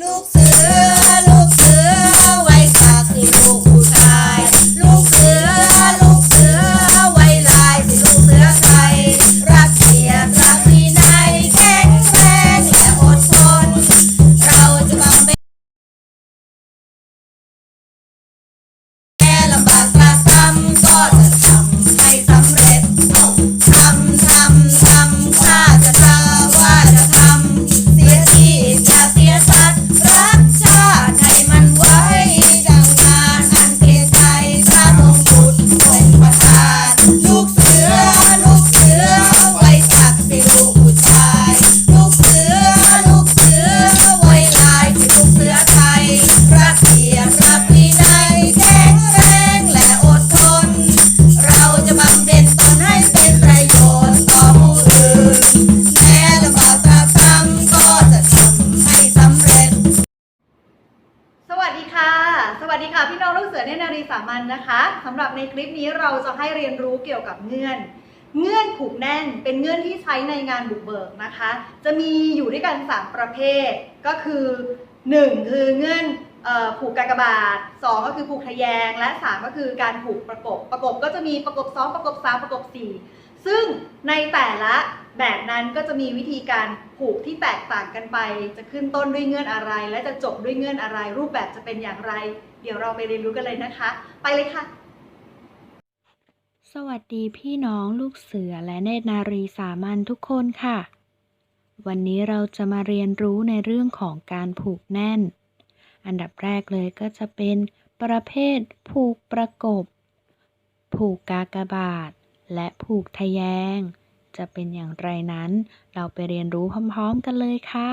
ลูกเสือ วัสดีค่ะพี่น้องลูกเสือเนนารีสามัญนะคะสำหรับในคลิปนี้เราจะให้เรียนรู้เกี่ยวกับเงื่อน เงื่อนผูกแน่นเป็นเงื่อนที่ใช้ในงานบุกเบิกนะคะ จะมีอยู่ด้วยกัน 3 ประเภท ก็คือ 1 คือเงื่อนออผูกกากบาท 2 ก็คือผูกทะแยง และ 3 ก็คือการผูกประกบ ประกบก็จะมีประกบ 2 ประกบ 3 ประกบ 4 ซึ่งในแต่ละแบบนั้นก็จะมีวิธีการผูกที่แตกต่างกันไป จะขึ้นต้นด้วยเงื่อนอะไร และจะจบด้วยเงื่อนอะไร รูปแบบจะเป็นอย่างไร เดี๋ยวเราไปเรียนรู้กันเลยนะคะ ไปเลยค่ะ สวัสดีพี่น้องลูกเสือและเนตรนารีสามัญทุกคนค่ะ วันนี้เราจะมาเรียนรู้ในเรื่องของการผูกแน่น อันดับแรกเลยก็จะเป็นประเภทผูกประกบ ผูกกากบาท และผูกทะแยง จะเป็นอย่างไรนั้น เราไปเรียนรู้พร้อมๆกันเลยค่ะ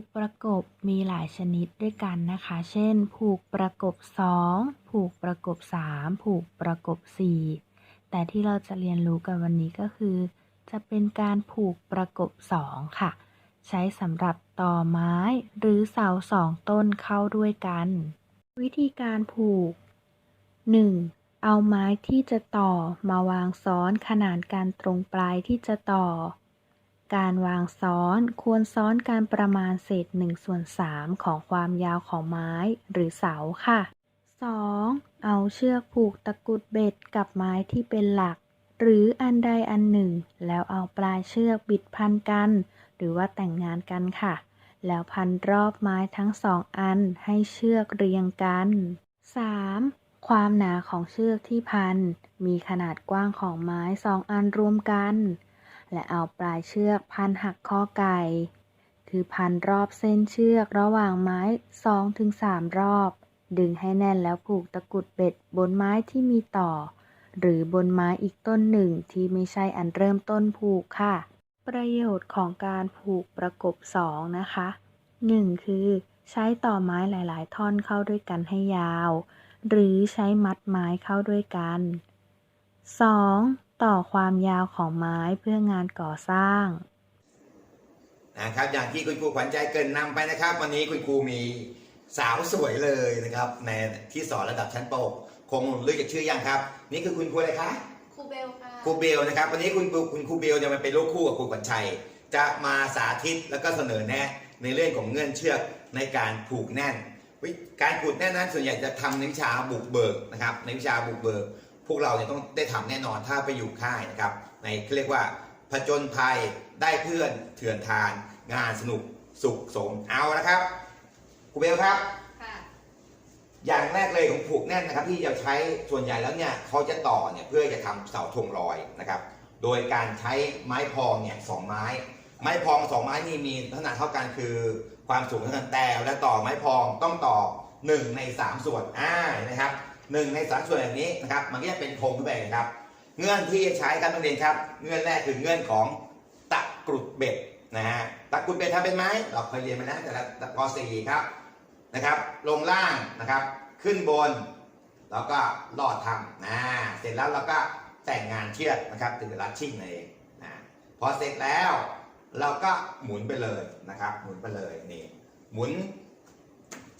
กประกบมีหลายชนิดด้วยกันนะคะ เช่น ผูกประกบ 2 ผูกประกบ 3 ผูกประกบ 4 แต่ที่เราจะเรียนรู้กันวันนี้ก็คือ จะเป็นการผูกประกบ 2 ค่ะ ใช้สำหรับต่อไม้หรือเสาสองต้นเข้าด้วยกัน วิธีการผูก 1. เอาไม้ที่จะต่อมาวางซ้อนขนานกันตรงปลายที่จะต่อ การวางซ้อนควรซ้อนกันประมาณเศษ1ส่วน3ของความยาวของไม้หรือเสาค่ะ 2. เอาเชือกผูกตะกุดเบ็ดกับไม้ที่เป็นหลัก หรืออันใดอันหนึ่ง แล้วเอาปลายเชือกบิดพันกัน หรือว่าแต่งงานกันค่ะ แล้วพันรอบไม้ทั้งสองอันให้เชือกเรียงกัน 3. ความหนาของเชือกที่พัน มีขนาดกว้างของไม้สองอันรวมกัน และเอาปลายเชือกพันหักข้อไก่ คือพันรอบเส้นเชือกระหว่างไม้2-3รอบ ดึงให้แน่นแล้วผูกตะกุดเบ็ดบนไม้ที่มีต่อ หรือบนไม้อีกต้นหนึ่งที่ไม่ใช่อันเริ่มต้นผูกค่ะ ประโยชน์ของการผูกประกบสองนะคะ 1. คือ ใช้ต่อไม้หลาย ๆ ท่อนเข้าด้วยกันให้ยาว หรือใช้มัดไม้เข้าด้วยกัน 2. ต่อความยาวของไม้เพื่องานก่อสร้าง นะครับอย่างที่คุณครูขวัญใจเกรินนำไปนะครับ วันนี้คุณครูมีสาวสวยเลยนะครับในที่สอนระดับชั้นปกคงรู้จักชื่อยังครับ นี่คือคุณครูอะไรคะครูเบลค่ะครูเบลนะครับวันนี้คุณครูคุณครูเบลจะมาเป็นลูกคู่กับครูขวัญชัย จะมาสาธิตแล้วก็เสนอแนะในเรื่องของเงื่อนเชือกในการผูกแน่นวิการผูกแน่นนั้นส่วนใหญ่จะทำในวิชาบุกเบิกนะครับในวิชาบุกเบิก พวกเราเนี่ยต้องได้ทำแน่นอนถ้าไปอยู่ค่ายนะครับในเขาเรียกว่าผจญภัยได้เพื่อนเถื่อนทาน งานสนุกสุขสมเอาละครับครูเบลครับค่ะอย่างแรกเลยของผูกแน่นนะครับ ที่จะใช้ส่วนใหญ่แล้วเนี่ยเขาจะต่อเนี่ยเพื่อจะทำเสาธงลอยนะครับ โดยการใช้ไม้พองเนี่ยสองไม้ ไม้พองสองไม้นี่มีขนาดเท่ากันคือความสูงเท่ากันแต่และต่อไม้พองต้องต่อหนึ่งในสามส่วนอ่าเห็นะครับ หนึ่งในสามส่วนอย่างนี้นะครับมันก็จะเป็นธงขึ้นไปนะครับ เงื่อนที่จะใช้กันต้องเรียนครับ เงื่อนแรกคือเงื่อนของตะกรุดเบ็ดนะฮะตะกรุดเบ็ดทำเป็นไหมเราเคยเรียนมาแล้วแต่ละป .4 ครับนะครับ ลงล่างนะครับ ขึ้นบน แล้วก็ลอดทำนะเสร็จแล้วเราก็แต่งงานเชือกนะครับถึงรัดชิ่งนั่นเองนะพอเสร็จแล้วเราก็หมุนไปเลยนะครับ หมุนไปเลยนี่หมุน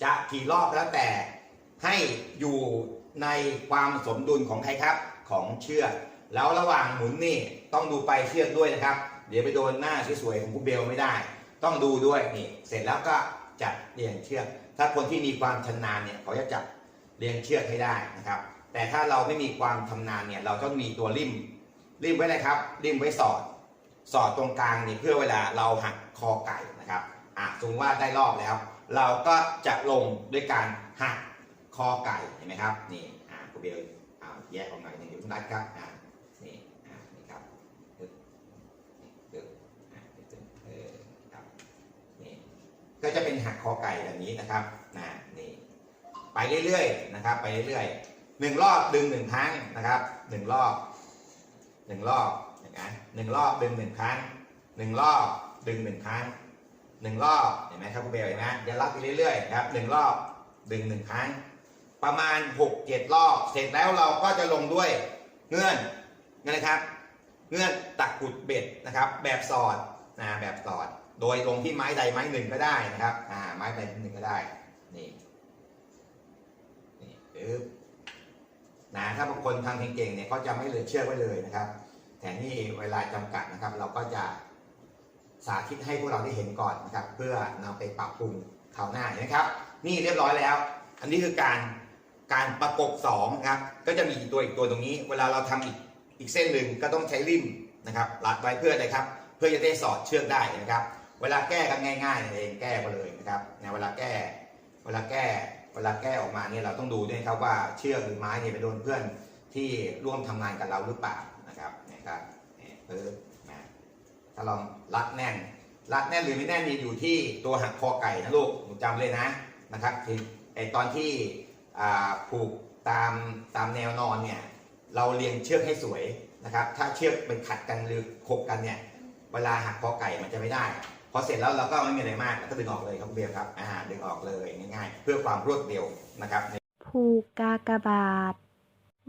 จะกี่รอบแล้วแต่ให้อยู่ ในความสมดุลของใครครับของเชือกแล้วระหว่างหมุนนี่ต้องดูไปเชือกด้วยนะครับ เดี๋ยวไปโดนหน้าสวยๆของคุณเบลไม่ได้ ต้องดูด้วยนี่เสร็จแล้วก็จัดเรียงเชือก ถ้าคนที่มีความชำนาญเนี่ยเขาจะจัดเรียงเชือกให้ได้นะครับ แต่ถ้าเราไม่มีความชำนาญเนี่ยเราต้องมีตัวริมริมไว้เลยครับริมไว้สอด สอดตรงกลางนี่เพื่อเวลาเราหักคอไก่นะครับอะสมมติว่าได้รอบแล้ว เราก็จะลงด้วยการหัก คอไก่เห็นไหมครับนี่อะคุณเบลอ่าแยกออกหน่อยหนึ่งเดี๋ยวคุณนัดครับอะนี่อะนี่ครับปึ๊บปึ๊บอะปึ๊บเออครับนี่ก็จะเป็นหักคอไก่แบบนี้นะครับนะนี่ไปเรื่อยๆนะครับ ไปเรื่อยๆหนึ่งรอบดึงหนึ่งครั้งนะครับหนึ่งรอบหนึ่งรอบเห็นไหมหนึ่งรอบดึงหนึ่งครั้งหนึ่งรอบดึงหนึ่งครั้งหนึ่งรอบเห็นไหมครับคุณเบลเห็นไหมเดี๋ยวรับไปเรื่อยๆนะครับหนึ่งรอบดึงหนึ่งครั้ง ประมาณหกเจ็ดรอบ เสร็จแล้วเราก็จะลงด้วยเงื่อนนะครับ เงื่อนตักกุดเบ็ดนะครับ แบบสอดนะแบบสอด โดยลงที่ไม้ใดไม้หนึ่งก็ได้นะครับอ่าไม้ใดหนึ่งก็ได้นี่นี่ปึ๊บนะถ้าบางคนทำเก่งๆเนี่ยเขาจะไม่เหลือเชื่อไว้เลยนะครับ แต่นี่เวลาจำกัดนะครับ เราก็จะสาธิตให้พวกเราได้เห็นก่อนนะครับ เพื่อนำไปปรับปรุงคราวหน้านะครับ นี่เรียบร้อยแล้ว อันนี้คือการ การประกบสองนะครับก็จะมีอีกตัวอีกตัวตรงนี้ เวลาเราทำอีกอีกเส้นหนึ่งก็ต้องใช้ริมนะครับรัดไว้เพื่ออะไรครับ เพื่อจะได้สอดเชือกได้นะครับ เวลาแก้กันง่ายๆเองแก้ไปเลยนะครับเนี่ยเวลาแก้ เวลาแก้เวลาแก้ออกมาเนี่ยเราต้องดูด้วยครับว่าเชือกหรือไม้เนี่ยไปโดนเพื่อนที่ร่วมทำงานกับเราหรือเปล่านะครับนะครับเนี่ยเพิ่มนะถ้าลองรัดแน่น รัดแน่นหรือไม่แน่นนี่อยู่ที่ตัวหักคอไก่นะลูกหนูจำเลยนะนะครับไอตอนที่ ผูกตามตามแนวนอนเนี่ยเราเรียงเชือกให้สวยนะครับ ถ้าเชือกเป็นขัดกันหรือขบกันเนี่ยเวลาหักคอไก่มันจะไม่ได้พอเสร็จแล้วเราก็ไม่มีอะไรมากก็ดึงออกเลยครับเบียร์ครับอ่าดึงออกเลยง่ายๆ เพื่อความรวดเร็วนะครับผูกกากบาท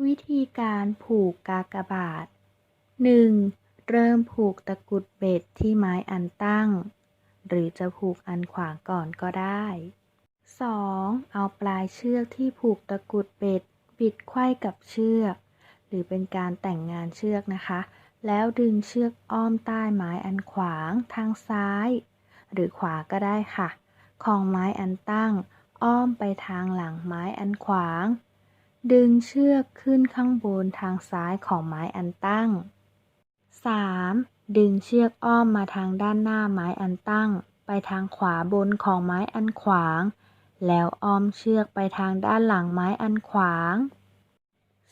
วิธีการผูกกากบาท 1. เริ่มผูกตะกุดเบ็ดที่ไม้อันตั้ง หรือจะผูกอันขวางก่อนก็ได้ 2. เอาปลายเชือกที่ผูกตะกุดเบ็ด บิดไขว้กับเชือก หรือเป็นการแต่งงานเชือกนะคะ แล้วดึงเชือกอ้อมใต้ไม้อันขวางทางซ้าย หรือขวาก็ได้ค่ะ ของไม้อันตั้ง อ้อมไปทางหลังไม้อันขวาง ดึงเชือกขึ้นข้างบนทางซ้ายของไม้อันตั้ง 3. ดึงเชือกอ้อมมาทางด้านหน้าไม้อันตั้ง ไปทางขวาบนของไม้อันขวาง แล้วอ้อมเชือกไปทางด้านหลังไม้อันขวาง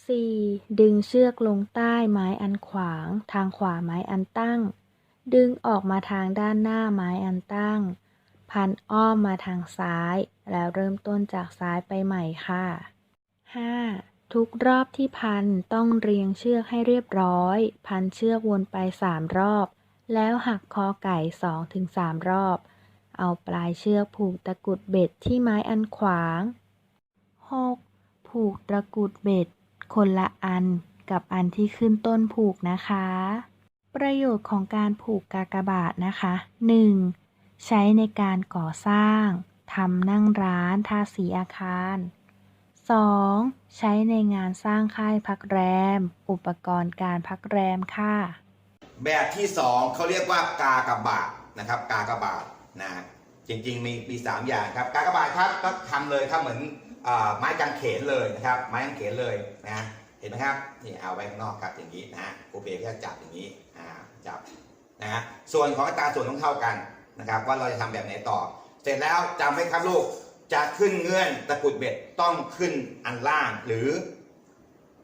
4. ดึงเชือกลงใต้ไม้อันขวาง ทางขวาไม้อันตั้ง ดึงออกมาทางด้านหน้าไม้อันตั้ง พันอ้อมมาทางซ้าย แล้วเริ่มต้นจากซ้ายไปใหม่ค่ะ 5. ทุกรอบที่พันต้องเรียงเชือกให้เรียบร้อย พันเชือกวนไป 3 รอบ แล้วหักคอไก่ 2-3 รอบ เอาปลายเชือกผูกตะกุดเบ็ดที่ไม้อันขวาง 6. ผูกตะกุดเบ็ด คนละอันกับอันที่ขึ้นต้นผูกนะคะ ประโยชน์ของการผูกกากบาทนะคะ 1. ใช้ในการก่อสร้างทำนั่งร้านทาสีอาคาร 2. ใช้ในงานสร้างค่ายพักแรม อุปกรณ์การพักแรมค่ะ แบบที่สองเขาเรียกว่ากากบาทนะครับ กากบาท นะจริงๆมีมีสามอย่างครับกากบาทครับก็ทำเลยครับเหมือนอไม้กางเขนเลยนะครับ ไม้กางเขนเลยนะเห็นไหมครับนี่เอาไว้ข้างนอกครับอย่างนี้นะครูเบก็จะจับอย่างนี้อ่าจับนะฮะส่วนของอัตราส่วนต้องเท่ากันนะครับ ว่าเราจะทำแบบไหนต่อ เสร็จแล้วจำไว้ครับลูกจะขึ้นเงื่อนตะกุดเบ็ดต้องขึ้นอันล่างหรือ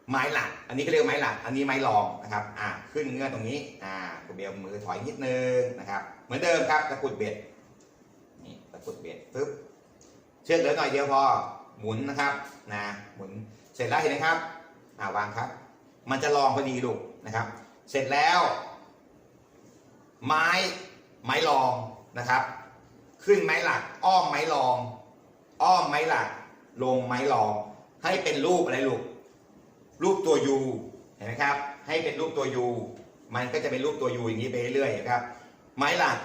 ไม้หลัก อันนี้ก็เรียกไม้หลัก อันนี้ไม้รองนะครับ อ่า ขึ้นเงื่อนตรงนี้ อ่าคุณเบลมือถอยนิดนึงนะครับ เหมือนเดิมครับตะกุดเบ็ด กดเบ็ดปึ๊บเชือกเหลือหน่อยเดียวพอหมุนนะครับนะหมุนเสร็จแล้วเห็นไหมครับอ่าวางครับ มันจะรองพอดีลูกนะครับ เสร็จแล้ว ไม้ไม้รองนะครับ ขึ้นไม้หลัก อ้อมไม้รอง อ้อมไม้หลัก ลงไม้รอง ให้เป็นรูปอะไรลูกรูปตัว U เห็นไหมครับ ให้เป็นรูปตัว U มันก็จะเป็นรูปตัวยูอย่างนี้ไปเรื่อยๆครับ ไม้หลัก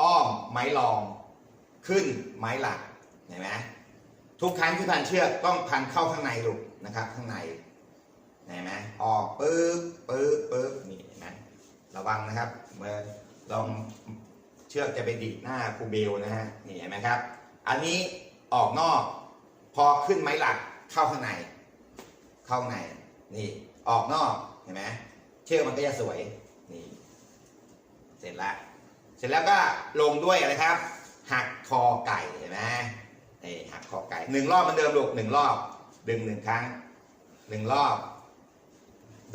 อ้อมไม้รอง ขึ้นไม้หลักเห็นไหมทุกครั้งที่พันเชือกต้องพันเข้าข้างในลูกนะครับ ข้างในเห็นไหมออกปึ๊บปึ๊บปึ๊บนี่เห็นไหมระวังนะครับเมื่อลองเชือกจะไปดีดหน้าครูเบลนะฮะนี่เห็นไหมครับ อันนี้ออกนอกพอขึ้นไม้หลักเข้าข้างใน เข้าในนี่ออกนอกเห็นไหมเชือกมันก็จะสวยนี่เสร็จแล้วเสร็จแล้วก็ลงด้วยอะไรครับ หักคอไก่เห็นไหมนี่หักคอไก่หนึ่งรอบเหมือนเดิมลูกหนึ่งรอบ ดึงหนึ่งครั้งหนึ่งรอบ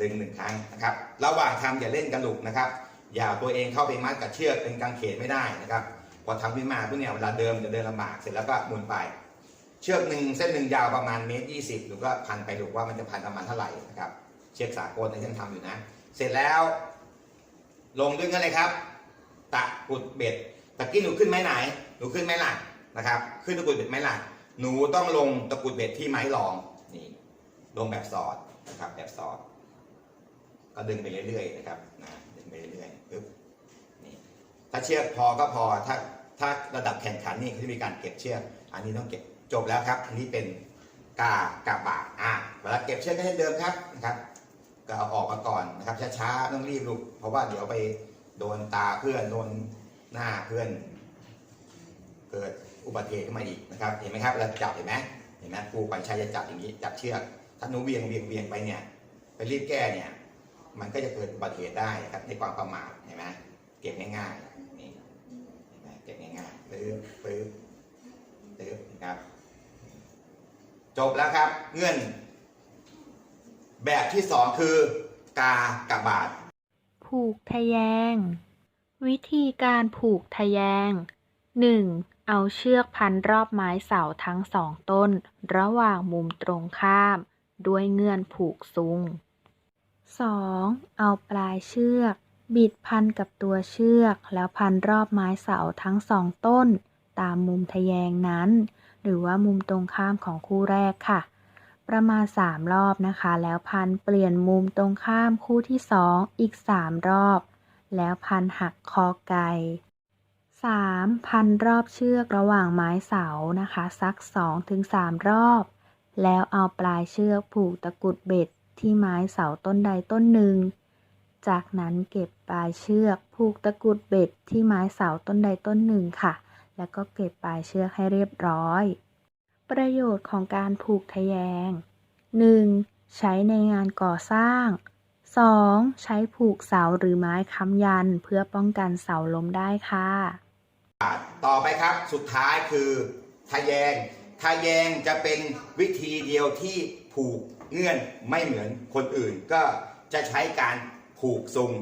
ดึงหนึ่งครั้งนะครับ ระหว่างทำอย่าเล่นกระลุกนะครับ อย่าเอาตัวเองเข้าไปมัดกับเชือกเป็นกางเขนไม่ได้นะครับพอทำขึ้นมาพวกเนี้ยเวลาเดินจะเดินลำบากเสร็จแล้วก็หมุนไป เชือกหนึ่งเส้นหนึ่งยาวประมาณเมตรยี่สิบหรือก็พันไปลูกว่ามันจะพันประมาณเท่าไหร่นะครับ เชือกสากลที่ฉันทำอยู่นะ เสร็จแล้ว ลงด้วยกันเลยครับ ตะกุดเบ็ดตะกี้หนูขึ้นไม้ไหน หนูขึ้นไม้หลักนะครับ ขึ้นตะกุดเบ็ดไม้หลัก หนูต้องลงตะกุดเบ็ดที่ไม้รองนี่ลงแบบสอดนะครับแบบสอด ก็ดึงไปเรื่อยๆนะครับนะดึงไปเรื่อยๆปึ๊บนี่ถ้าเชือกพอก็พอถ้าถ้าระดับแข่งขันนี่เขาจะมีการเก็บเชือก อันนี้ต้องเก็บจบแล้วครับ อันนี้เป็นกากาบาอะเวลาเก็บเชือกก็เช่นเดิมครับนะครับก็เอาออกมาก่อนนะครับช้าๆต้องรีบลูกเพราะว่าเดี๋ยวไปโดนตาเพื่อนโดนหน้าเพื่อน กิดอุบัติเหตุขึ้นมาอีกนะครับ เห็นไหมครับเราจับเห็นไหมเห็นไหมครูปัญชัยจะจับอย่างนี้จับเชือกถ้าหนูเวียงเวียงเวียงไปเนี่ยไปรีบแก้เนี่ยมันก็จะเกิดอุบัติเหตุได้นะครับในความประมาทเห็นไหมเก็บง่ายๆนี่เห็นไหมเก็บง่ายๆปึ๊บปึ๊บปึ๊บนะครับ จบแล้วครับเงื่อน แบบที่สองคือกากบาทผูกทะแยง วิธีการผูกทะแยง 1. เอาเชือกพันรอบไม้เสาทั้งสองต้น ระหว่างมุมตรงข้าม ด้วยเงื่อนผูกซุง 2. เอาปลายเชือก บิดพันกับตัวเชือก แล้วพันรอบไม้เสาทั้งสองต้น ตามมุมทะแยงนั้น หรือว่ามุมตรงข้ามของคู่แรกค่ะ ประมาณ 3 รอบนะคะ แล้วพันเปลี่ยนมุมตรงข้ามคู่ที่ 2 อีก 3 รอบ แล้วพันหักคอไก่ 3. พันรอบเชือกระหว่างไม้เสานะคะสัก2-3รอบ แล้วเอาปลายเชือกผูกตะกุดเบ็ดที่ไม้เสาต้นใดต้นหนึ่ง จากนั้นเก็บปลายเชือกผูกตะกุดเบ็ดที่ไม้เสาต้นใดต้นหนึ่งค่ะ แล้วก็เก็บปลายเชือกให้เรียบร้อย ประโยชน์ของการผูกทะแยง 1. ใช้ในงานก่อสร้าง 2. ใช้ผูกเสาหรือไม้ค้ำยัน เพื่อป้องกันเสาล้มได้ค่ะ ต่อไปครับสุดท้ายคือทะแยง ทะแยงจะเป็นวิธีเดียวที่ผูกเงื่อนไม่เหมือนคนอื่น ก็จะใช้การผูกซุง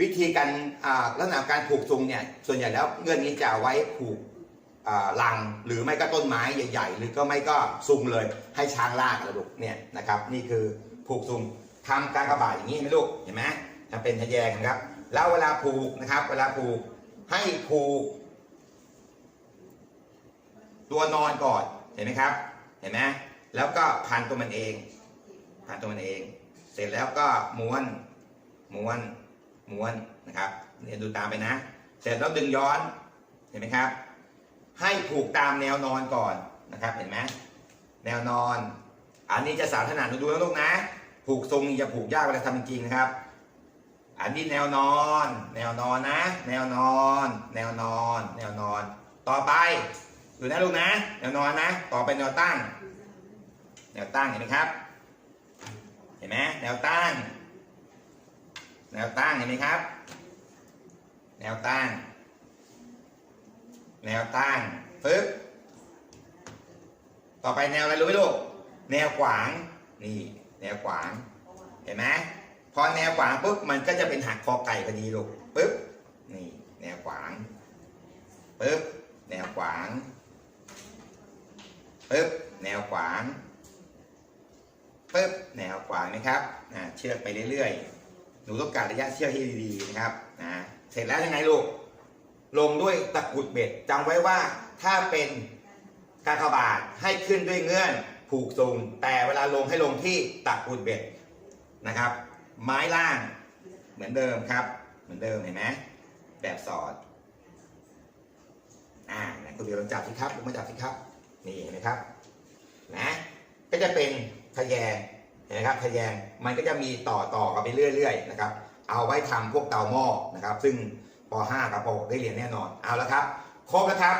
วิธีการอ่าลักษณะการผูกซุงเนี่ยส่วนใหญ่แล้วเงื่อนนี้จะเอาไว้ผูกอ่าลังหรือไม่ก็ต้นไม้ใหญ่ๆ หรือก็ไม่ก็ซุงเลยให้ช้างลากระดุกเนี่ยนะครับ นี่คือผูกซุงทำการกระบาดอย่างนี้ไหมลูกเห็นไหมจะเป็นทะแยงครับ แล้วเวลาผูกนะครับ เวลาผูก ให้ผูก ตัวนอนก่อนเห็นไหมครับ เห็นไหมแล้วก็พันตัวมันเองพันตัวมันเอง เสร็จแล้วก็ม้วนม้วนม้วนนะครับเนี่ยดูตามไปนะ เสร็จแล้วดึงย้อนเห็นไหมครับ ให้ผูกตามแนวนอนก่อนนะครับเห็นไหมแนวนอน อันนี้จะสาธนาดูนะลูกนะ ผูกทรงอย่าผูกยากเวลาทำจริงนะครับ อันนี้แนวนอน แนวนอนนะ แนวนอน แนวนอน แนวนอน ต่อไปดูนะลูกนะ แนวนอนนะ ต่อไปแนวตั้ง แนวตั้งเห็นไหมครับ เห็นไหมแนวตั้ง แนวตั้งเห็นไหมครับ แนวตั้ง แนวตั้งปึ๊บต่อไปแนวอะไรรู้ไหมลูก แนวขวาง นี่ แนวขวาง เห็นไหม พอแนวขวางปุ๊บมันก็จะเป็นหักคอไก่พอดีลูกปึ๊บนี่แนวขวางปึ๊บแนวขวางปึ๊บแนวขวางปึ๊บแนวขวางนะครับอ่าเชือกไปเรื่อยๆ หนูต้องการระยะเชือกให้ดีๆนะครับอ่าเสร็จแล้วยังไงลูก ลงด้วยตะกุดเบ็ดจำไว้ว่าถ้าเป็นกากบาทให้ขึ้นด้วยเงื่อนผูกทรงแต่เวลาลงให้ลงที่ตะกุดเบ็ดนะครับ ไม้ล่าง เหมือนเดิมครับ เหมือนเดิมเห็นไหมแบบสอด อ่าไหนคุณเดียวลองจับสิครับลองมาจับสิครับ นี่เห็นไหมครับ นะ ก็จะเป็นทะแยงเห็นไหมครับทะแยงมันก็จะมีต่อต่อกันไปเรื่อย ๆ นะครับ เอาไว้ทำพวกเตาหม้อนะครับ ซึ่งป .5 กับป .6 ได้เรียนแน่นอน เอาแล้วครับครบแล้วครับ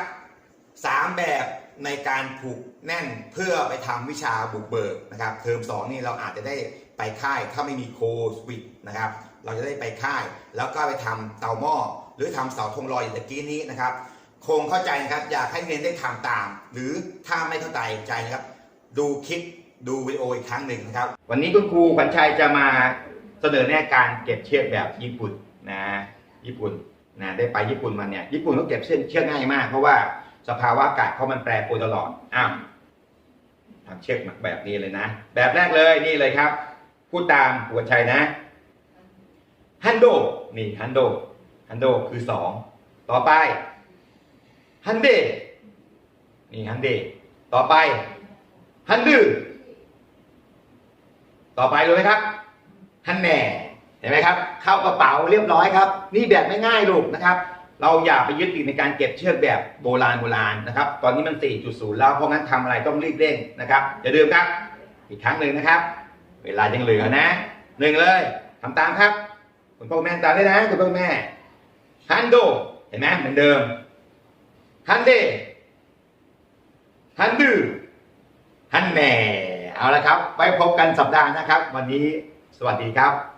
สามแบบในการผูกแน่นเพื่อไปทำวิชาบุกเบิกนะครับ เทอม2นี่เราอาจจะได้ ไปค่ายถ้าไม่มีโควิดนะครับ เราจะได้ไปค่าย แล้วก็ไปทำเตาหม้อหรือทำเสาธงลอยอย่างตะกี้นี้นะครับ คงเข้าใจนะครับอยากให้เรียนได้ทำตาม หรือถ้าไม่เข้าใจใจนะครับ ดูคลิปดูวิดีโออีกครั้งหนึ่งนะครับ วันนี้คุณครูขวัญชัยจะมาเสนอแนะการเก็บเชือกแบบญี่ปุ่นนะญี่ปุ่นนะได้ไปญี่ปุ่นมาเนี่ยญี่ปุ่นเขาเก็บเชือกเชือกง่ายมาก เพราะว่าสภาวะอากาศเขามันแปรปรวนตลอดอ้าวทำเชือกแบบนี้เลยนะ แบบแรกเลยนี่เลยครับ พูดตามขวัญชัยนะฮันโดนี่ฮันโดฮันโดคือสองต่อไปฮันเดนี่ฮันเดต่อไปฮันดือต่อไปเลยไหมครับฮันแหน่เห็นไหมครับ เข้ากระเป๋าเรียบร้อยครับ นี่แบบไม่ง่ายลูกนะครับ เราอย่าไปยึดติดในการเก็บเชือกแบบโบราณโบราณนะครับ ตอนนี้มัน 4.0 แล้วเพราะงั้นทำอะไรต้องรีบเร่งนะครับอย่าลืมครับ อีกครั้งหนึ่งนะครับ เวลายังเหลือนะหนึ่งเลยทำตามครับคุณพ่อคุณแม่ตามได้นะคุณพ่อคุณแม่ฮันโดเห็นไหมเหมือนเดิมฮันเดฮันดือฮันแหน่เอาละครับ ไว้พบกันสัปดาห์นะครับ วันนี้สวัสดีครับ